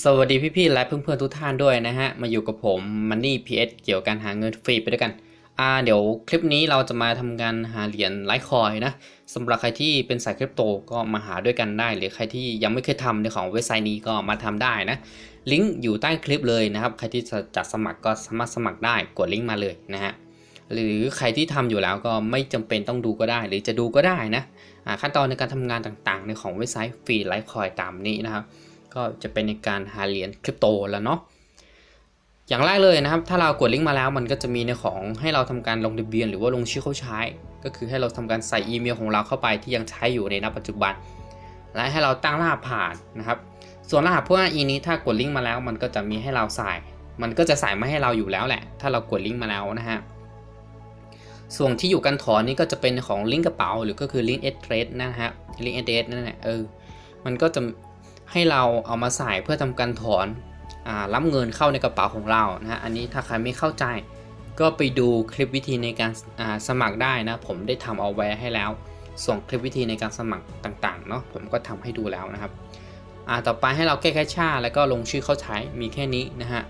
สวัสดีพี่ๆและเพื่อนๆทุกท่านด้วยนะฮะ มาอยู่กับผม Money PS เกี่ยวกับการหาเงินฟรีไปด้วยกัน อ่าเดี๋ยวคลิปนี้เราจะมาทำการหาเหรียญไลท์คอยนะสำหรับใครที่เป็นสายคริปโตก็มาหาด้วยกันได้ หรือใครที่ยังไม่เคยทำในของเว็บไซต์นี้ก็มาทำได้นะลิงก์อยู่ใต้คลิปเลยนะครับ ใครที่จะสมัครก็สามารถสมัครได้กดลิงก์มาเลยนะฮะหรือใครที่ทำอยู่แล้วก็ไม่จำเป็นต้องดูก็ได้ หรือจะดูก็ได้นะขั้นตอนในการทำงานต่างๆ ในของเว็บไซต์ฟรีไลท์คอยตามนี้นะครับ ก็จะเป็นในการหาเหรียญคริปโตแล้วเนาะอย่างแรกเลยนะครับ ถ้าเรากดลิงก์มาแล้วมันก็จะมีในของให้เราทำการลงทะเบียนหรือว่าลงชื่อเข้าใช้ ก็คือให้เราทำการใส่อีเมลของเราเข้าไปที่ยังใช้อยู่ในณปัจจุบัน และให้เราตั้งรหัสผ่านนะครับ ส่วนรหัสพวกอีนี้ถ้ากดลิงก์มาแล้วมันก็จะมีให้เราใส่ มันก็จะใส่มาให้เราอยู่แล้วแหละ ถ้าเรากดลิงก์มาแล้วนะฮะส่วนที่อยู่กันถอนนี่ก็จะเป็นของลิงก์กระเป๋า หรือก็คือลิงก์เอสเทรดนะฮะลิงก์เอสเทรดนั่นแหละเออมันก็จะ ให้เราเอามาใส่เพื่อทำการถอนอรับเงินเข้าในกระเป๋าของเรานะฮะอันนี้ถ้าใครไม่เข้าใจ ก็ไปดูคลิปวิธีในการสมัครได้นะผมได้ทำเอาไว้ให้แล้ว ส่งคลิปวิธีในการสมัครต่างๆเนาะผมก็ทำให้ดูแล้วนะครับต่อไปให้เราแก้แคชชั่นแล้วก็ลงชื่อเข้าใช้มีแค่นี้นะฮะ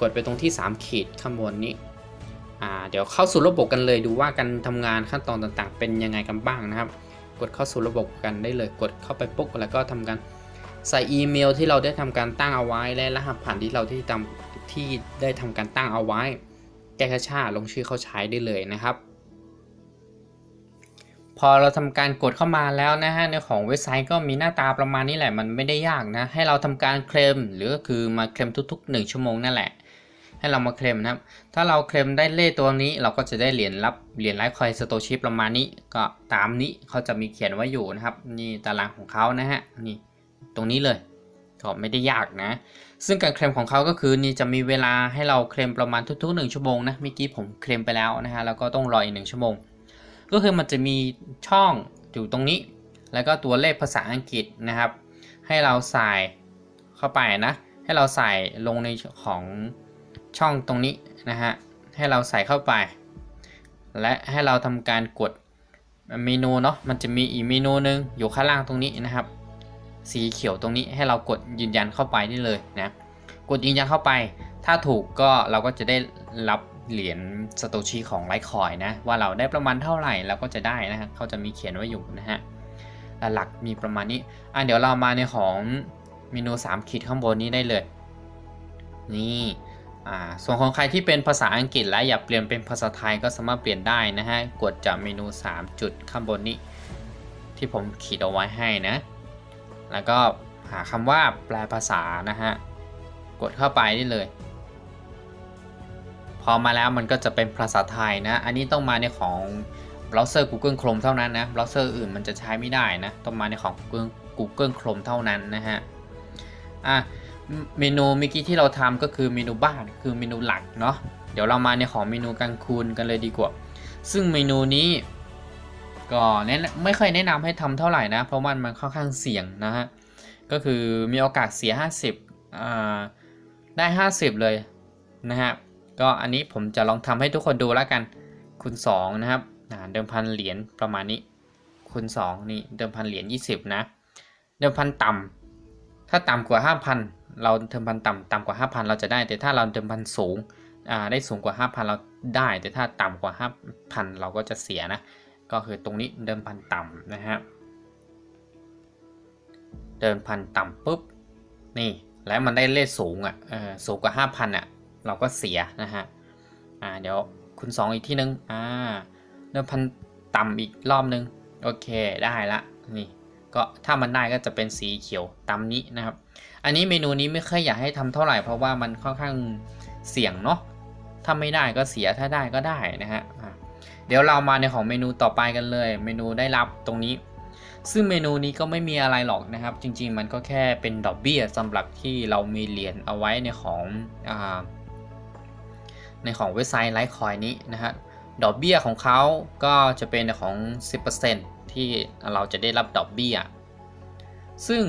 กดไปตรงที่ 3 ขีดข้างบนนี้เดี๋ยวเข้าสู่ระบบกันเลยดูว่าการทำงานขั้นตอนต่างๆ เป็นยังไงกันบ้างนะครับ กดเข้าสู่ระบบกันได้เลย กดเข้าไปปุ๊บแล้วก็ทำการ ใส่อีเมลที่เราได้ทำการตั้งเอาไว้ และรหัสผ่านที่เราที่ทำที่ได้ทำการตั้งเอาไว้ แก้คชชั่นลงชื่อเข้าใช้ได้เลยนะครับ พอเราทำการกดเข้ามาแล้วนะฮะในของเว็บไซต์ก็มีหน้าตาประมาณนี้แหละมันไม่ได้ยากนะ ให้เราทำการเคลมหรือก็คือมาเคลมทุก ๆ 1 ชั่วโมงนั่นแหละให้เรามาเคลมนะครับ ถ้าเราเคลมได้เลขตัวนี้เราก็จะได้เหรียญรับเหรียญไลฟ์คอยสโตชิปประมาณนี้ ก็ตามนี้เขาจะมีเขียนไว้อยู่นะครับ นี่ตารางของเขานะฮะ นี่ ตรงนี้เลยก็ไม่ได้ยากนะ ซึ่งการเคลมของเขาก็คือนี่จะมีเวลาให้เราเคลมประมาณทุกๆ 1 ชั่วโมงนะเมื่อกี้ผมเคลมไปแล้วนะฮะแล้วก็ต้องรออีกหนึ่งชั่วโมง ก็คือมันจะมีช่องอยู่ตรงนี้ แล้วก็ตัวเลขภาษาอังกฤษนะครับ ให้เราใส่เข้าไปนะ ให้เราใส่ลงในของช่องตรงนี้นะฮะให้เราใส่เข้าไป และให้เราทำการกดเมนูเนาะมันจะมีอีกเมนูหนึงอยู่ข้างล่างตรงนี้นะครับ สีเขียวตรงนี้ให้เรากดยืนยันเข้าไปได้เลยนะ กดยืนยันเข้าไป ถ้าถูกก็เราก็จะได้รับเหรียญสโตชิของไลท์คอยนะ ว่าเราได้ประมาณเท่าไหร่เราก็จะได้นะฮะเขาจะมีเขียนไว้อยู่นะฮะหลักมีประมาณนี้อะเดี๋ยวเรามาในของเมนู 3 ขีดข้างบนนี้ได้เลย นี่อ่าส่วนของใครที่เป็นภาษาอังกฤษและอยากเปลี่ยนเป็นภาษาไทยก็สามารถเปลี่ยนได้นะฮะ กดจากเมนู 3 จุดข้างบนนี้ ที่ผมขีดเอาไว้ให้นะ แล้วก็หาคำว่าแปลภาษานะฮะ กดเข้าไปได้เลย พอมาแล้วมันก็จะเป็นภาษาไทยนะ อันนี้ต้องมาในของเบราว์เซอร์ Google Chrome เท่านั้นนะเบราว์เซอร์อื่นมันจะใช้ไม่ได้นะ ต้องมาในของ Google Google Chrome เท่านั้นนะฮะ อะ เมนูเมื่อกี้ที่เราทำก็คือเมนูบ้านคือเมนูหลักเนาะ เดี๋ยวเรามาในของเมนูกลางคืนกันเลยดีกว่า ซึ่งเมนูนี้ ก็แนะไม่ค่อยแนะนำให้ทำเท่าไหร่นะ เพราะมันมันค่อนข้างเสี่ยงนะฮะ ก็คือมีโอกาสเสีย 50อ่าได้ 50 เลยนะฮะ ก็อันนี้ผมจะลองทำให้ทุกคนดูแล้วกัน คูณ2นะครับเดิมพันเหรียญประมาณนี้ คูณ2นี่เดิมพันเหรียญ20 นะ เดิมพันต่ำถ้าต่ำกว่า 5,000 เราเดิมพันต่ำต่ำกว่า 5,000 เราจะได้ แต่ถ้าเราเดิมพันสูง อ่า ได้สูงกว่า 5,000 เราได้ แต่ถ้าต่ำกว่า 5,000 เราก็จะเสียนะ ก็คือตรงนี้เดิมพันต่ำนะฮะเดิมพันต่ำปุ๊บนี่แล้วมันได้เลขสูงอะสูงกว่า 5,000อะเราก็เสียนะฮะอ่าเดี๋ยวคูณ2อีกที่นึงอ่าเดิมพันต่ำอีกรอบนึงโอเคได้ละนี่ก็ถ้ามันได้ก็จะเป็นสีเขียวตามนี้นะครับ อันนี้เมนูนี้ไม่ค่อยอยากให้ทำเท่าไหร่เพราะว่ามันค่อนข้างเสี่ยงเนาะถ้าไม่ได้ก็เสียถ้าได้ก็ได้นะฮะ เดี๋ยวเรามาในของเมนูต่อไปกันเลย เมนูได้รับตรงนี้ ซึ่งเมนูนี้ก็ไม่มีอะไรหรอกนะครับ จริง ๆ มันก็แค่เป็นดอกเบี้ยสำหรับที่เรามีเหรียญเอาไว้ในของอในของเว็บไซต์ไลท์คอยนี้นะฮะดอกเบี้ยของเขาก็จะเป็นของ 10%ที่เราจะได้รับดอกเบี้ย ซึ่ง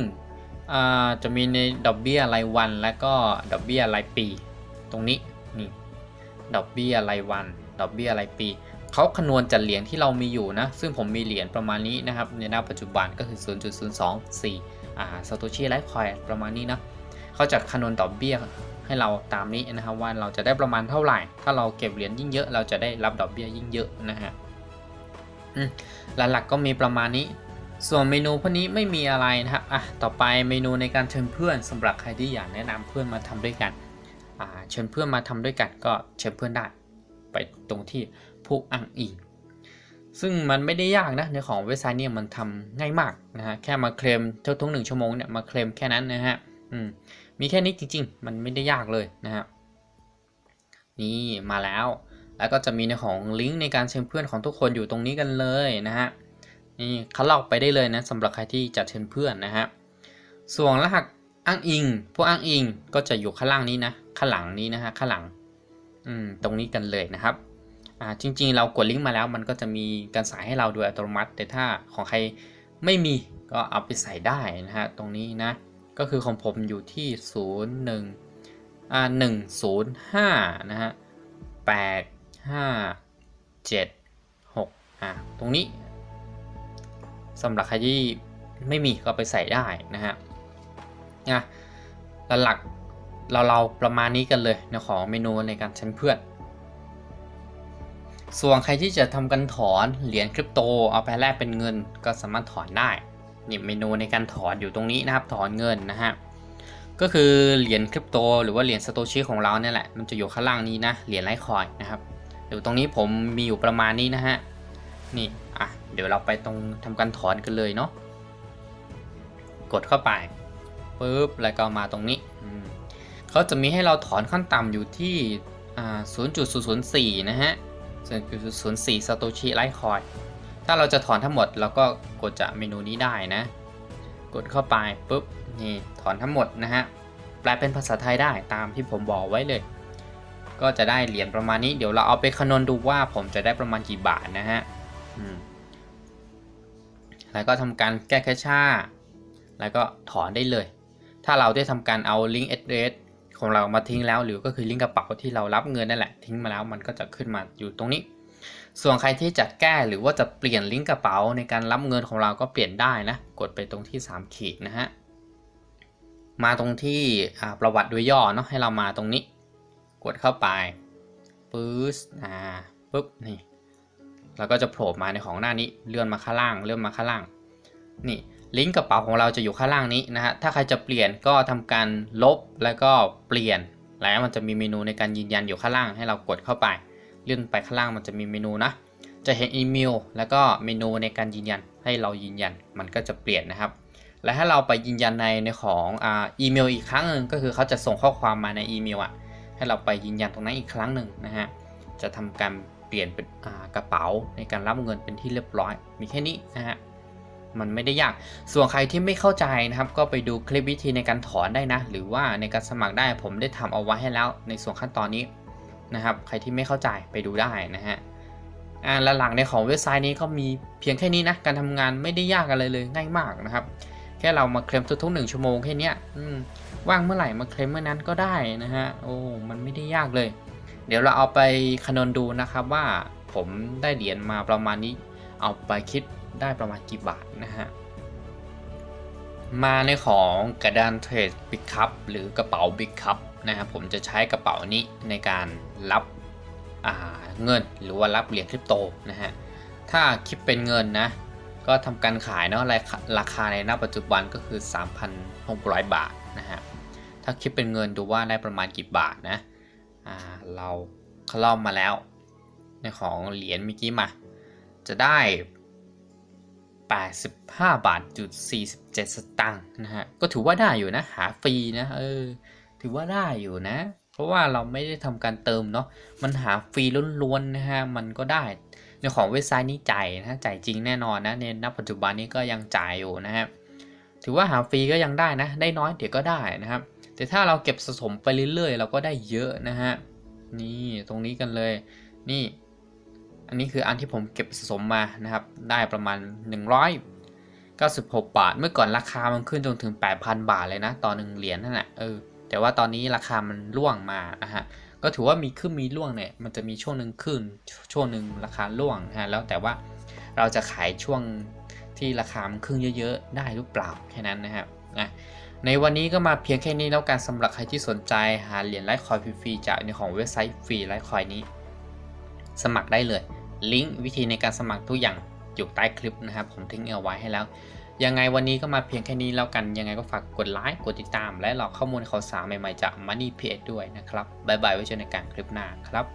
จะมีในดอกเบี้ยรายวันและก็ดอกเบี้ยรายปี ตรงนี้นี่ดอกเบี้ยรายวัน ดอกเบี้ยรายปี เขาคำนวณจากเหรียญที่เรามีอยู่นะ ซึ่งผมมีเหรียญประมาณนี้นะครับในณปัจจุบันก็คือ 0.024อ่าซาโตชิไลฟ์คอยประมาณนี้นะเขาจะคำนวณดอกเบี้ยให้เราตามนี้นะครับว่าเราจะได้ประมาณเท่าไหร่ ถ้าเราเก็บเหรียญยิ่งเยอะ เราจะได้รับดอกเบี้ยยิ่งเยอะนะฮะหลักๆก็มีประมาณนี้ ส่วนเมนูพวกนี้ไม่มีอะไรนะครับอะต่อไปเมนูในการเชิญเพื่อนสำหรับใครที่อยากแนะนำเพื่อนมาทำด้วยกันเชิญเพื่อนมาทำด้วยกันก็เชิญเพื่อนได้ ไปตรงที่ ผู้อ้างอิง ซึ่งมันไม่ได้ยากนะในของเว็บไซต์เนี่ยมันทำง่ายมากนะฮะแค่มาเคลมทุกหนึ่งชั่วโมงเนี่ยมาเคลมแค่นั้นนะฮะอืมมีแค่นี้จริง ๆ มันไม่ได้ยากเลยนะฮะนี่มาแล้ว แล้วก็จะมีในของลิงก์ในการเชิญเพื่อนของทุกคนอยู่ตรงนี้กันเลยนะฮะนี่เขาลอกไปได้เลยนะสำหรับใครที่จะเชิญเพื่อนนะฮะส่วนรหัสอ้างอิง พวกอ้างอิงก็จะอยู่ข้างล่างนี้นะข้างหลังนี้นะฮะข้างหลังอืมตรงนี้กันเลยนะครับ อ่าจริง ๆ เรากดลิงก์มาแล้วมันก็จะมีการใส่ให้เราโดยอัตโนมัติ แต่ถ้าของใครไม่มีก็เอาไปใส่ได้นะฮะตรงนี้นะก็คือของผมอยู่ที่ 0 1อ่า105นะฮะ8 5 7 6อ่าตรงนี้สำหรับใครที่ไม่มีก็ไปใส่ได้นะฮะนะหลักเราเราประมาณนี้กันเลยนะของเมนูในการเชิญเพื่อน ส่วนใครที่จะทำกันถอนเหรียญคริปโตเอาไปแลกเป็นเงินก็สามารถถอนได้นี่เมนูในการถอนอยู่ตรงนี้นะครับถอนเงินนะฮะก็คือเหรียญคริปโตหรือว่าเหรียญสโตชิของเราเนี่ยแหละมันจะอยู่ข้างล่างนี้นะเหรียญไลท์คอยนะครับเดี๋ยวตรงนี้ผมมีอยู่ประมาณนี้นะฮะนี่อะเดี๋ยวเราไปตรงทำการถอนกันเลยเนาะกดเข้าไปปุ๊บแล้วก็มาตรงนี้อืมเขาจะมีให้เราถอนขั้นต่ำอยู่ที่อ่า0.004 นะฮะ 0.04สโตชิไลท์คอย ถ้าเราจะถอนทั้งหมดเราก็กดจากเมนูนี้ได้นะ กดเข้าไปปุ๊บนี่ถอนทั้งหมดนะฮะแปลเป็นภาษาไทยได้ตามที่ผมบอกไว้เลย ก็จะได้เหรียญประมาณนี้เดี๋ยวเราเอาไปคำนวณดูว่าผมจะได้ประมาณกี่บาทนะฮะแล้วก็ทำการแก้แคชช่าแล้วก็ถอนได้เลย ถ้าเราได้ทำการเอาลิงก์ address ของเรามาทิ้งแล้ว หรือก็คือลิงก์กระเป๋าที่เรารับเงินนั่นแหละทิ้งมาแล้วมันก็จะขึ้นมาอยู่ตรงนี้ ส่วนใครที่จะแก้หรือว่าจะเปลี่ยนลิงก์กระเป๋าในการรับเงินของเราก็เปลี่ยนได้นะ กดไปตรงที่ 3 ขีดนะฮะมาตรงที่ประวัติโดยย่อเนาะให้เรามาตรงนี้ กดเข้าไปปึ๊บอ่าปึ๊บนี่แล้วก็จะโผล่มาในของหน้านี้เลื่อนมาข้างล่างเลื่อนมาข้างล่าง นี่ ลิงก์กระเป๋าของเราจะอยู่ข้างล่างนี้นะฮะ ถ้าใครจะเปลี่ยนก็ทำการลบแล้วก็เปลี่ยน แล้วมันจะมีเมนูในการยืนยันอยู่ข้างล่างให้เรากดเข้าไปเลื่อนไปข้างล่างมันจะมีเมนูนะ จะเห็นอีเมลแล้วก็เมนูในการยืนยันให้เรายืนยันมันก็จะเปลี่ยนนะครับ และถ้าเราไปยืนยันในในของอ่าอีเมลอีกครั้งหนึ่งก็คือเขาจะส่งข้อความมาในอีเมลอะ ให้เราไปยืนยันตรงนั้นอีกครั้งหนึ่งนะฮะ จะทำการเปลี่ยนเป็นอ่ากระเป๋าในการรับเงินเป็นที่เรียบร้อย มีแค่นี้นะฮะ มันไม่ได้ยาก ส่วนใครที่ไม่เข้าใจนะครับ ก็ไปดูคลิปวิธีในการถอนได้นะ หรือว่าในการสมัครได้ผมได้ทำเอาไว้ให้แล้ว ในส่วนขั้นตอนนี้นะครับ ใครที่ไม่เข้าใจไปดูได้นะฮะอ่าและหลังในของเว็บไซต์นี้ก็มีเพียงแค่นี้นะ การทำงานไม่ได้ยากอะไรเลยง่ายมากนะครับ แค่เรามาเคลมทุกๆหนึ่งชั่วโมงแค่นี้ว่างเมื่อไหร่มาเคลมเมื่อนั้นก็ได้นะฮะ โอ้ มันไม่ได้ยากเลย เดี๋ยวเราเอาไปคำนวณดูนะครับว่าผมได้เหรียญมาประมาณนี้ เอาไปคิด ได้ประมาณกี่บาทนะฮะ มาในของกระดานเทรดบิ๊กคัพหรือกระเป๋าบิ๊กคัพนะครับผมจะใช้กระเป๋านี้ในการรับเงินหรือว่ารับเหรียญคริปโตนะฮะ ถ้าคิดเป็นเงินนะ ก็ทำการขายเนาะราคาในณปัจจุบันก็คือ 3,600 บาทนะฮะ ถ้าคิดเป็นเงินดูว่าได้ประมาณกี่บาทนะเราคล่อมมาแล้ว ในของเหรียญเมื่อกี้มา จะได้ 85 บาทจุด47 สตางค์นะฮะ ก็ถือว่าได้อยู่นะ หาฟรีนะเออ ถือว่าได้อยู่นะ เพราะว่าเราไม่ได้ทำการเติมเนาะ มันหาฟรีล้วนๆนะฮะ มันก็ได้ ในของเว็บไซต์นี้จ่ายนะจ่ายจริงแน่นอนนะ ในณปัจจุบันนี้ก็ยังจ่ายอยู่นะฮะ ถือว่าหาฟรีก็ยังได้นะ ได้น้อยเดี๋ยวก็ได้นะครับ แต่ถ้าเราเก็บสะสมไปเรื่อยๆ เราก็ได้เยอะนะฮะ นี่ตรงนี้กันเลย นี่ อันนี้คืออันที่ผมเก็บสะสมมานะครับ ได้ประมาณ 196 บาท เมื่อก่อนราคามันขึ้นจนถึง 8,000 บาทเลยนะ ต่อหนึ่งเหรียญนั่นแหละเออแต่ว่าตอนนี้ราคามันร่วงมานะฮะก็ถือว่ามีขึ้นมีร่วงเนี่ยมันจะมีช่วงหนึ่งขึ้นช่วงหนึ่งราคาร่วงฮะแล้วแต่ว่าเราจะขายช่วงที่ราคามันขึ้นเยอะ ๆ ได้หรือเปล่าแค่นั้นนะครับนะในวันนี้ก็มาเพียงแค่นี้แล้วกันสำหรับใครที่สนใจหาเหรียญไลท์คอยฟรีๆจากในของเว็บไซต์ฟรีไลท์คอยนี้ สมัครได้เลย ลิงก์วิธีในการสมัครทุกอย่างอยู่ใต้คลิปนะครับ ผมทิ้งเอาไว้ให้แล้ว ยังไงวันนี้ก็มาเพียงแค่นี้แล้วกัน ยังไงก็ฝากกดไลค์กดติดตาม และรอข้อมูลข่าวสารใหม่ๆจาก Money p ด้วยนะครับ บ๊ายบายไว้เจอในการคลิปหน้าครับ